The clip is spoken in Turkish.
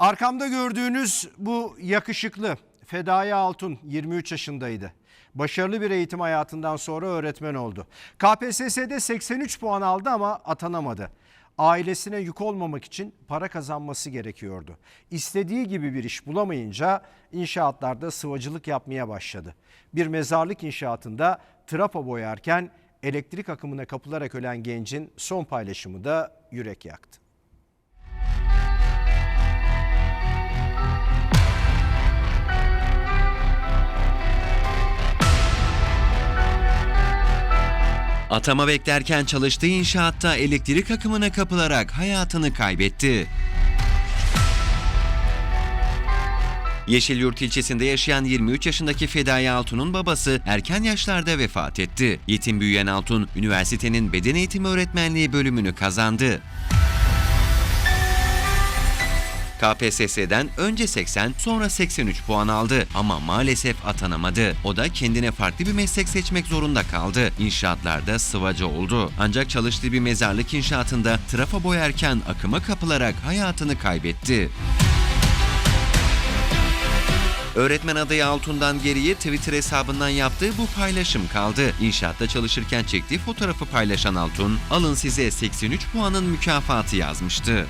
Arkamda gördüğünüz bu yakışıklı Fedai Altun 23 yaşındaydı. Başarılı bir eğitim hayatından sonra öğretmen oldu. KPSS'de 83 puan aldı ama atanamadı. Ailesine yük olmamak için para kazanması gerekiyordu. İstediği gibi bir iş bulamayınca inşaatlarda sıvacılık yapmaya başladı. Bir mezarlık inşaatında trapa boyarken elektrik akımına kapılarak ölen gencin son paylaşımı da yürek yaktı. Atama beklerken çalıştığı inşaatta elektrik akımına kapılarak hayatını kaybetti. Yeşilyurt ilçesinde yaşayan 23 yaşındaki Fedai Altun'un babası erken yaşlarda vefat etti. Yetim büyüyen Altun, üniversitenin beden eğitimi öğretmenliği bölümünü kazandı. KPSS'den önce 80 sonra 83 puan aldı ama maalesef atanamadı. O da kendine farklı bir meslek seçmek zorunda kaldı. İnşaatlarda sıvacı oldu. Ancak çalıştığı bir mezarlık inşaatında trafa boyarken akıma kapılarak hayatını kaybetti. Öğretmen adayı Altun'dan geriye Twitter hesabından yaptığı bu paylaşım kaldı. İnşaatta çalışırken çektiği fotoğrafı paylaşan Altun, alın size 83 puanın mükafatı yazmıştı.